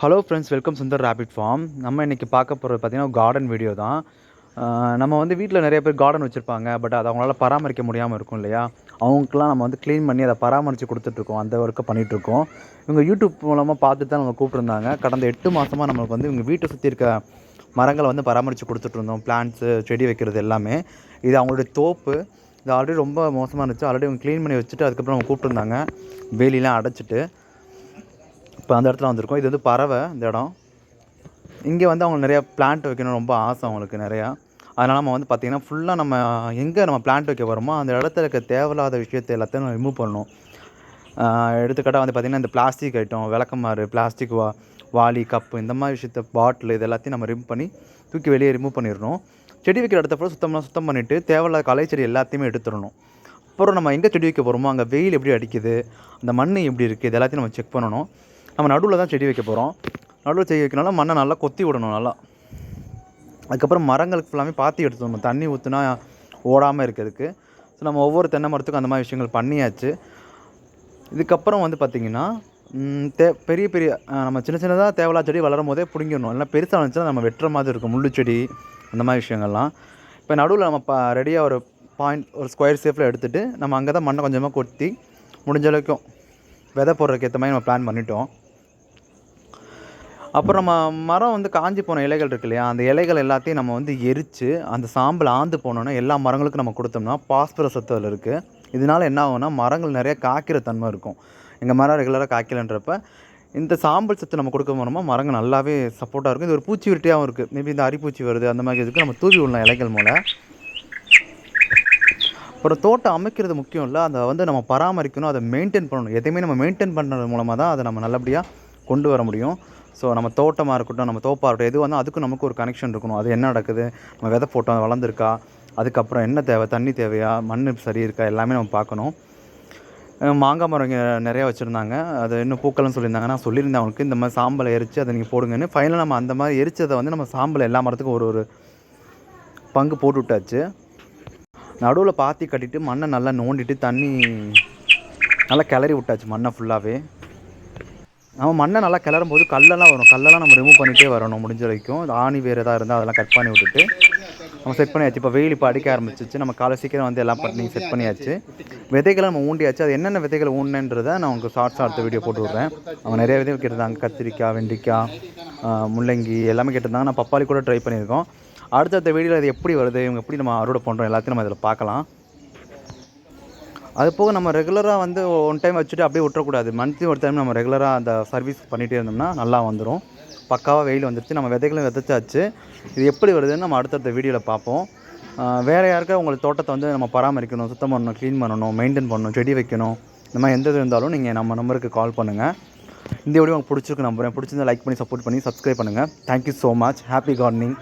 Hello friends welcome Sundar rapid farm நம்ம இன்றைக்கி பார்க்க போகிறது பார்த்திங்கன்னா கார்டன் வீடியோ தான். நம்ம வந்து வீட்டில் நிறைய பேர் கார்டன் வச்சுருப்பாங்க பட் அதை அவங்களால பராமரிக்க முடியாமல் இருக்கும் இல்லையா? அவங்களுக்குலாம் நம்ம வந்து க்ளீன் பண்ணி அதை பராமரித்து கொடுத்துட்ருக்கோம் அந்த ஒர்க்கை பண்ணிகிட்ருக்கோம் இவங்க யூடியூப் மூலமாக பார்த்துட்டு தான் நம்ம கூப்பிட்ருந்தாங்க கடந்த எட்டு மாதமாக நம்மளுக்கு வந்து இவங்க வீட்டை சுற்றி இருக்க மரங்களை வந்து பராமரித்து கொடுத்துட்ருந்தோம் பிளான்ட்ஸு செடி வைக்கிறது எல்லாமே. இது அவங்களுடைய தோப்பு. இது ஆல்ரெடி ரொம்ப மோசமாக இருந்துச்சு. ஆல்ரெடி அவங்க க்ளீன் பண்ணி வச்சுட்டு அதுக்கப்புறம் அவங்க கூப்பிட்ருந்தாங்க வேலிலாம் அடைச்சிட்டு. இப்போ அந்த இடத்துல வந்திருக்கோம். இது வந்து பறவை இந்த இடம். இங்கே வந்து அவங்க நிறையா பிளான்ட் வைக்கணும் ரொம்ப ஆசை அவங்களுக்கு நிறையா. அதனால் நம்ம வந்து பார்த்திங்கன்னா ஃபுல்லாக நம்ம எங்கே நம்ம பிளான்ட் வைக்க போகிறோமோ அந்த இடத்துல இருக்க தேவையில்லாத விஷயத்தை எல்லாத்தையும் நம்ம ரிமூவ் பண்ணணும். எடுத்துக்காட்டாக வந்து பார்த்திங்கன்னா இந்த பிளாஸ்டிக் ஐட்டம் விளக்கமாறு பிளாஸ்டிக் வா வாளி கப்பு இந்த மாதிரி விஷயத்த பாட்டில் இது எல்லாத்தையும் நம்ம ரிமூவ் பண்ணி தூக்கி வெளியே ரிமூவ் பண்ணிடணும். செடி வைக்கிற இடத்த ஃபுல்லாக சுத்தமாக சுத்தம் பண்ணிவிட்டு தேவையில்லாத களை செடி எல்லாத்தையுமே எடுத்துடணும். அப்புறம் நம்ம எங்கே செடி வைக்க போகிறோமோ அங்கே வெயில் எப்படி அடிக்குது அந்த மண் எப்படி இருக்குது இது எல்லாத்தையும் நம்ம செக் பண்ணணும். நம்ம நடுவில் தான் செடி வைக்க போகிறோம் நடுவில் செடி வைக்கனால மண்ணை நல்லா கொத்தி விடணும் நல்லா. அதுக்கப்புறம் மரங்களுக்கு ஃபுல்லாமே பாத்தி எடுத்துடணும் தண்ணி ஊற்றுனா ஓடாமல் இருக்கிறதுக்கு. ஸோ நம்ம ஒவ்வொரு தென்னை மரத்துக்கும் அந்த மாதிரி விஷயங்கள் பண்ணியாச்சு. இதுக்கப்புறம் வந்து பார்த்திங்கன்னா தே பெரிய பெரிய நம்ம சின்ன சின்னதாக தேவையில்லா செடி வளரும் போதே பிடிங்கிடணும். இல்லை பெருசாக வந்துச்சுன்னா நம்ம வெட்டுற மாதிரி இருக்கும். முள்ளு செடி அந்த மாதிரி விஷயங்கள்லாம். இப்போ நடுவில் நம்ம ப ரெடியாக ஒரு பாயிண்ட் ஒரு ஸ்கொயர் ஷேப்பில் எடுத்துகிட்டு நம்ம அங்கே தான் மண்ணை கொஞ்சமாக கொத்தி முடிஞ்ச அளவுக்கும் விதை போடுறதுக்கு ஏற்ற மாதிரி நம்ம பிளான் பண்ணிட்டோம். அப்புறம் நம்ம மரம் வந்து காஞ்சி போன இலைகள் இருக்கு இல்லையா? அந்த இலைகள் எல்லாத்தையும் நம்ம வந்து எரித்து அந்த சாம்பல் ஆந்து போனோன்னா எல்லா மரங்களுக்கும் நம்ம கொடுத்தோம்னா பாஸ்பரஸ் சத்து அதில் இருக்குது இதனால் என்ன ஆகும்னா மரங்கள் நிறைய காய்க்கிற தன்மை இருக்கும். எங்கள் மரம் ரெகுலராக காய்க்கலன்றப்ப இந்த சாம்பல் சத்து நம்ம கொடுக்க மூலமாக மரங்கள் நல்லாவே சப்போர்ட்டாக இருக்கும். இது ஒரு பூச்சி விரட்டியாகவும் இருக்குது மேபி இந்த அரிப்பூச்சி வருது அந்த மாதிரி இதுக்கு நம்ம தூவி விடலாம் இலைகள் மூலம் அப்புறம் தோட்டம் அமைக்கிறது முக்கியம் இல்லை. அதை வந்து நம்ம பராமரிக்கணும் அதை மெயின்டைன் பண்ணணும். எதையுமே நம்ம மெயின்டைன் பண்ணுறது மூலமாக தான் அதை நம்ம நல்லபடியாக கொண்டு வர முடியும். ஸோ நம்ம தோட்டமாக இருக்கட்டும் நம்ம தோப்பாக இருக்கட்டும் எது வந்தால் அதுக்கும் நமக்கு ஒரு கனெக்ஷன் இருக்கணும். அது என்ன நடக்குது? நம்ம விதை போட்டோம் அது வளர்ந்துருக்கா? அதுக்கப்புறம் என்ன தேவை? தண்ணி தேவையா? மண் சரி இருக்கா? எல்லாமே நம்ம பார்க்கணும். மாங்காய் மரம் இங்கே நிறையா வச்சுருந்தாங்க. அது இன்னும் பூக்கள்னு சொல்லியிருந்தாங்க. நான் சொல்லியிருந்தேன் அவங்களுக்கு இந்த மாதிரி சாம்பலை எரித்து அதை நீங்கள் போடுங்கன்னு. ஃபைனலாக நம்ம அந்த மாதிரி எரிச்சதை வந்து நம்ம சாம்பலை எல்லா மரத்துக்கும் ஒரு ஒரு பங்கு போட்டு விட்டாச்சு. நடுவில் பாத்தி கட்டிட்டு மண்ணை நல்லா நோண்டிட்டு தண்ணி நல்லா கிளறி விட்டாச்சு மண்ணை ஃபுல்லாகவே நம்ம மண்ணை நல்லா கிளறும் போது கல்லெல்லாம் வரும். கல்லெல்லாம் நம்ம ரிமூவ் பண்ணிகிட்டே வரணும் முடிஞ்ச வரைக்கும். ஆணி வேறு எதாவது இருந்தால் அதெல்லாம் கட் பண்ணி விட்டுட்டு நம்ம செட் பண்ணியாச்சு. இப்போ வெயில் இப்போ அடிக்க ஆரம்பிச்சிச்சு. நம்ம காலை சீக்கிரம் வந்து எல்லாம் பண்ணி செட் பண்ணியாச்சு. விதைகளை நம்ம ஊண்டியாச்சு. அது என்னென்ன விதைகளை ஊண்டினன்றதை நான் உங்களுக்கு ஷார்ட்ஸ் அடுத்த வீடியோ போட்டு விட்றேன். அவங்க நிறைய விதை கேட்டிருந்தாங்க. கத்திரிக்காய் வெண்டிக்காய் முள்ளங்கி எல்லாமே கேட்டிருந்தாங்க. நான் பப்பாளி கூட ட்ரை பண்ணியிருக்கோம். அடுத்தடுத்த வீடியோவில் அது எப்படி வருது? இவங்க எப்படி நம்ம அறுவடை பண்ணுறோம் எல்லாத்தையும் நம்ம இதில் பார்க்கலாம். அது போக நம்ம ரெகுலராக வந்து ஒன் டைம் வச்சுட்டு அப்படியே விட்டுறக்கூடாது. மந்த்லி ஒரு டைம் நம்ம ரெகுலராக அந்த சர்வீஸ் பண்ணிகிட்டே இருந்தோம்னா நல்லா வந்துடும் பக்காவாக வெயில் வந்துருச்சு. நம்ம விதைகளும் விதைச்சாச்சு. இது எப்படி வருதுன்னு நம்ம அடுத்தடுத்த வீடியோவில் பார்ப்போம். வேறு யாருக்கா உங்களுக்கு தோட்டத்தை வந்து நம்ம பராமரிக்கணும் சுத்தம் பண்ணணும் க்ளீன் பண்ணணும் மெயின்டைன் பண்ணணும் செடி வைக்கணும் இந்த மாதிரி எந்த இது இருந்தாலும் நீங்கள் நம்ம நம்பருக்கு கால் பண்ணுங்கள் இந்த வீடியோ உங்களுக்கு பிடிச்சிருக்கு நம்புறேன். பிடிச்சிருந்தா லைக் பண்ணி சப்போர்ட் பண்ணி சப்ஸ்கிரைப் பண்ணுங்கள் thank you so much happy gardening